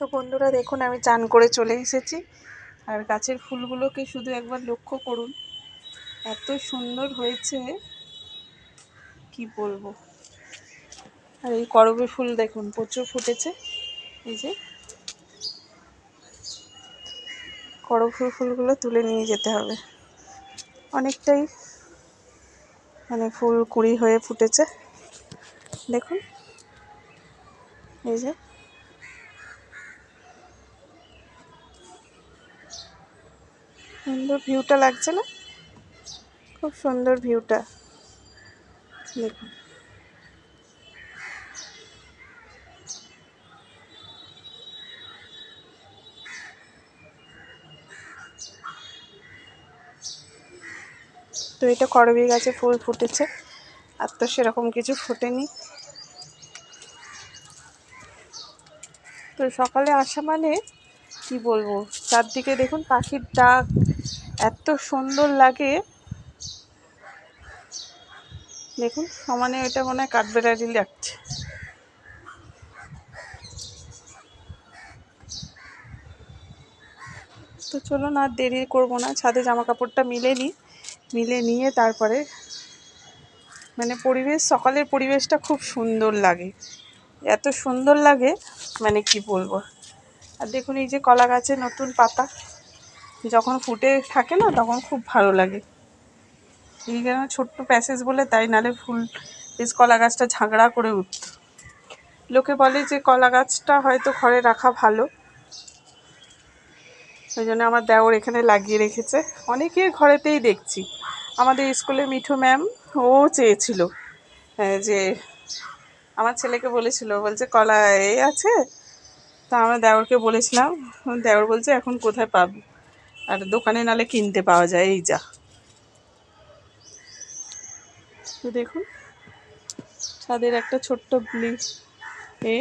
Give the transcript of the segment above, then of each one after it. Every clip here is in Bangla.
তো বন্ধুরা দেখুন, আমি চান করে চলে এসেছি। আর গাছের ফুলগুলোকে শুধু একবার লক্ষ্য করুন, এত সুন্দর হয়েছে। কি বলব? আর এই করবী ফুল দেখুন, প্রচুর ফুটেছে। এই যে করবী ফুলগুলো তুলে নিয়ে যেতে হবে। অনেকটাই মানে ফুল কুড়ি হয়ে ফুটেছে। দেখুন, এই যে সুন্দর ভিউটা লাগছে না? খুব সুন্দর ভিউটা। দেখুন। তো এটা করবী গাছে ফুল ফুটেছে, আর তো সেরকম কিছু ফোটেনি। তো সকালে আসা মানে কি বলব? চারদিকে দেখুন পাখির ডাক, এত সুন্দর লাগে। দেখুন, সমানে এটা মনে হয় কাঠবেড়ারি লাগছে। তো চলুন আর দেরি করব না, ছাদে জামা কাপড়টা মিলে নিই, মিলে নিয়ে তারপরে মানে পরিবেশ, সকালের পরিবেশটা খুব সুন্দর লাগে। এত সুন্দর লাগে মানে কি বলব? আর দেখুন এই যে কলা গাছে নতুন পাতা যখন ফুটে থাকে না তখন খুব ভালো লাগে। এই কেন ছোট্ট প্যাসেজ বলে তাই নালে ফুল বেশ কলা গাছটা ঝাঁকড়া করে উঠত। লোকে বলে যে কলা গাছটা হয়তো ঘরে রাখা ভালো। ওই জন্য আমার দেওর এখানে লাগিয়ে রেখেছে। অনেকের ঘরেতেই দেখছি। আমাদের স্কুলে মিঠু ম্যাম ও চেয়েছিল হ্যাঁ, যে আমার ছেলেকে বলেছিল বলছে কলা এ আছে তা আমরা দেওরকে বলেছিলাম, দেওর বলছে, এখন কোথায় পাবো? আর দোকানে নালে কিনতে পাওয়া যায়, এই যা। দেখুন ছাদের একটা ছোট্ট এ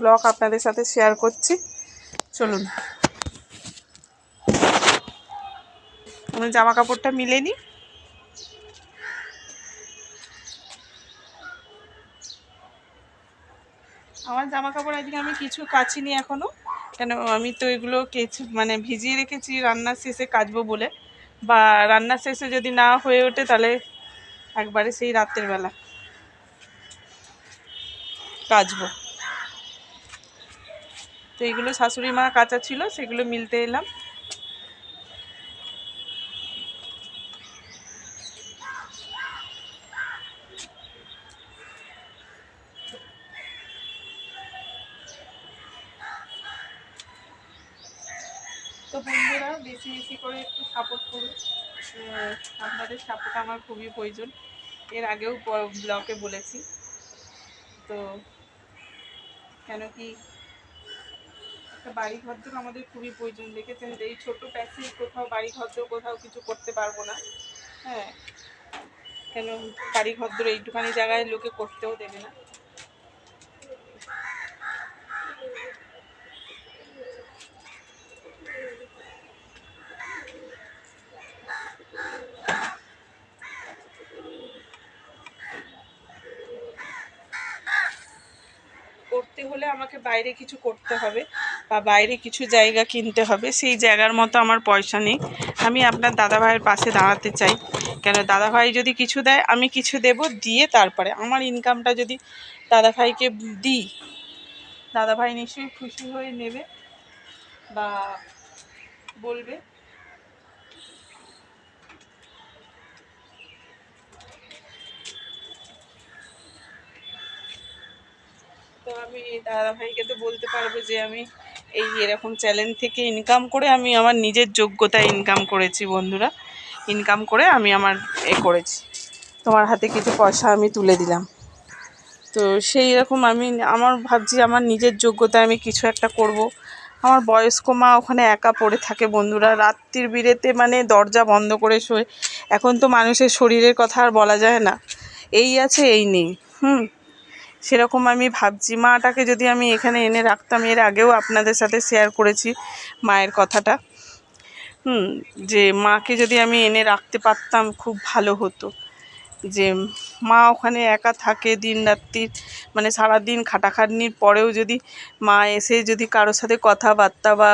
ব্লগ আপনাদের সাথে শেয়ার করছি। চলুন। আমি জামা কাপড়টা মিলে নিই আমার জামা কাপড় আজকে আমি কিছু কাচিনি এখনও কেন আমি তো এগুলো কেচে মানে ভিজিয়ে রেখেছি রান্নার শেষে কাচবো বলে। বা রান্নার শেষে যদি না হয়ে ওঠে তাহলে একবারে সেই রাতের বেলা কাচবো। তো এগুলো শাশুড়ি মা কাঁচা ছিল, সেগুলো মিলতে এলাম। তো বন্ধুরা, বেশি বেশি করে একটু সাপোর্ট করুন। আপনাদের সাপোর্ট আমার খুবই প্রয়োজন। এর আগেও ব্লকে বলেছি। তো কেন কি একটা বাড়ি আমাদের খুবই প্রয়োজন। দেখেছেন যে এই ছোটো প্যাসেজ কোথাও বাড়ি ঘর কোথাও কিছু করতে পারব না। হ্যাঁ কেন বাড়ি ঘর এইটুখানি জায়গায় লোকে করতেও দেবে না করতে হলে আমাকে বাইরে কিছু করতে হবে বা বাইরে কিছু জায়গা কিনতে হবে, সেই জায়গার মতো আমার পয়সা নেই। আমি আপনার দাদাভাইয়ের পাশে দাঁড়াতে চাই। কেন? দাদাভাই যদি কিছু দেয়, আমি কিছু দেব দিয়ে তারপরে। আমার ইনকামটা যদি দাদাভাইকে দিই, দাদাভাই নিশ্চয়ই খুশি হয়ে নেবে বা বলবে। তো আমি দাদাভাইকে তো বলতে পারব যে আমি এই এরকম চ্যালেঞ্জ থেকে ইনকাম করে আমি আমার নিজের যোগ্যতায় ইনকাম করেছি, বন্ধুরা। ইনকাম করে আমি আমার এ করেছি। তোমার হাতে কিছু পয়সা আমি তুলে দিলাম। তো সেই রকম আমি আমার ভাবছি আমার নিজের যোগ্যতায় আমি কিছু একটা করব। আমার বয়স্ক মা ওখানে একা পড়ে থাকে, বন্ধুরা। রাত্রির বিরেতে মানে দরজা বন্ধ করে শোয়। এখন তো মানুষের শরীরের কথা আর বলা যায় না। এই আছে, এই নেই। হুম? সেরকম আমি ভাবছি। মাটাকে যদি আমি এখানে এনে রাখতাম, এর আগেও আপনাদের সাথে শেয়ার করেছি মায়ের কথাটা। হুম, যে মাকে যদি আমি এনে রাখতে পারতাম, খুব ভালো হতো। যে মা ওখানে একা থাকে দিন রাত্রি মানে সারাদিন খাটাখাটনির পরেও যদি মা এসে যদি কারোর সাথে কথাবার্তা বা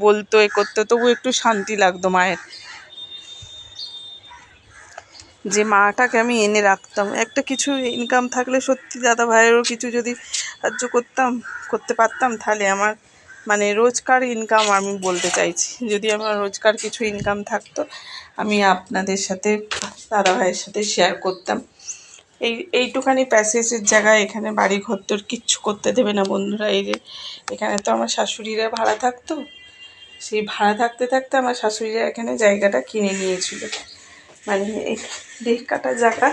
বলতো, এ করতো, তবু একটু শান্তি লাগতো মায়ের। যে মাটাকে আমি এনে রাখতাম। একটা কিছু ইনকাম থাকলে সত্যি দাদা ভাইয়েরও কিছু যদি সাহায্য করতাম, করতে পারতাম, তাহলে আমার মানে রোজকার ইনকাম আমি বলতে চাইছি। যদি আমার রোজকার কিছু ইনকাম থাকতো, আমি আপনাদের সাথে দাদা ভাইয়ের সাথে শেয়ার করতাম। এই, এইটুখানি প্যাসেজের জায়গায় এখানে বাড়ি ঘর তোর কিচ্ছু করতে দেবে না বন্ধুরা। এই যে এখানে তো আমার শাশুড়িরা ভাড়া থাকতো, সেই ভাড়া থাকতে থাকতে আমার শাশুড়িরা এখানে জায়গাটা কিনে নিয়েছিল। মানে দেড় কাটা জায়গা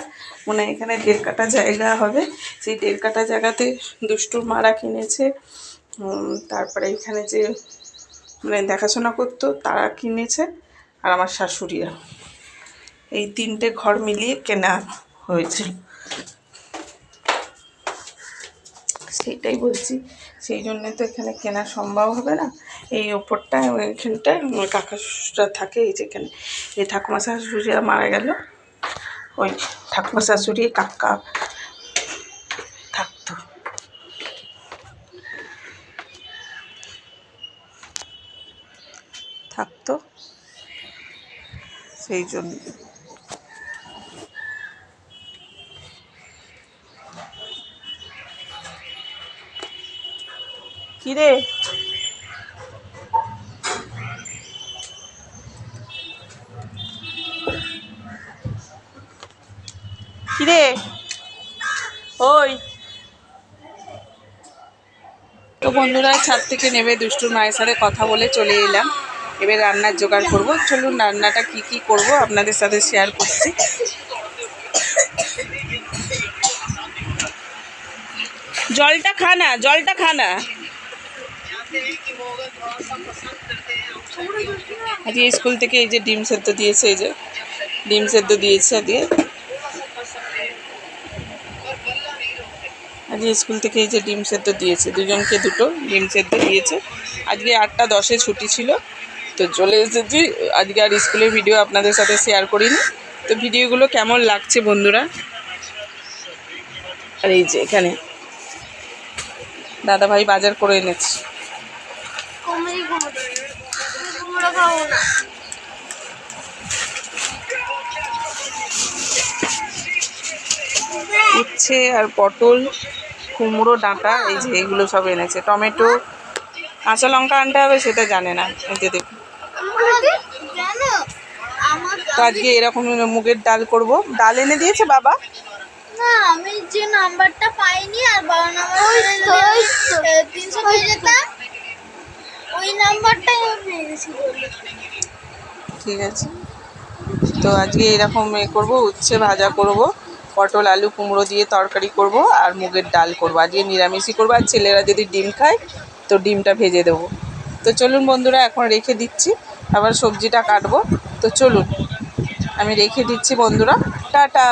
মানে এখানে দেড় কাটা জায়গা হবে। সেই দেড় কাটা জায়গাতে দুষ্টুর মারা কিনেছে। তারপরে এখানে যে মানে দেখাশোনা করতো, তারা কিনেছে। আর আমার শাশুড়িরা এই তিনটে ঘর মিলিয়ে কেনা হয়েছিল। সেইটাই বলছি। সেই জন্যে তো এখানে কেনা সম্ভব হবে না। এই ওপরটায় ওইখানটায় আমার কাকা শ্বশুরা থাকে, এই যেখানে। এই ঠাকুমা শাশুড়িরা মারা গেল। ওই ঠাকুমা শাশুড়ি, কাকা থাকতো। থাকতো। সেই জন্য। কিরে? কিরে? ওই। তো বন্ধুরা, ছাদ থেকে নেমে দুষ্টুর মায়ের সাথে কথা বলে চলে এলাম। এবার রান্নার জোগাড় করব। চলুন, রান্নাটা কি কি করব আপনাদের সাথে শেয়ার করছি। জলটা খা না, জলটা খা না। আজকে স্কুল থেকে এই যে ডিম সেদ্ধ দিয়েছে, এই যে ডিম সেদ্ধ দিয়েছে দিয়ে আজকে স্কুল থেকে এই যে ডিম সেদ্ধ দিয়েছে, দুজনকে দুটো ডিম সেদ্ধ দিয়েছে। আজকে আটটা দশে ছুটি ছিল, তো চলে এসেছি। আজকে আর স্কুলের ভিডিও আপনাদের সাথে শেয়ার করিনি। তো ভিডিওগুলো কেমন লাগছে বন্ধুরা? আর এই যে এখানে দাদা ভাই বাজার করে এনেছে কমেডি কমেডি কুমড়ো খাব না উচ্ছে আর পটল কুমড়ো ডাঁটা এই যে এগুলো সব এনেছে। টমেটো কাঁচা লঙ্কা আনতে হবে সেটা জানে না। এই যে দেখুন। তো আজকে এরকম মুগের ডাল করব। ডাল এনে দিয়েছে বাবা? না আমি যে নাম্বারটা পাইনি আর বাবা নাম্বার তিনশো পেয়ে যেতাম ওই নাম্বারটাই। ঠিক আছে। তো আজকে এরকম এ করব, উচ্ছে ভাজা করব, পটল, আলু, কুমড়ো দিয়ে তরকারি করব আর মুগের ডাল করব। আজকে নিরামিষই করব, আর ছেলেরা যদি ডিম খায়, তো ডিমটা ভেজে দেবো। তো চলুন বন্ধুরা, এখন রেখে দিচ্ছি। আবার সবজিটা কাটবো। তো চলুন, আমি রেখে দিচ্ছি বন্ধুরা। টাটা!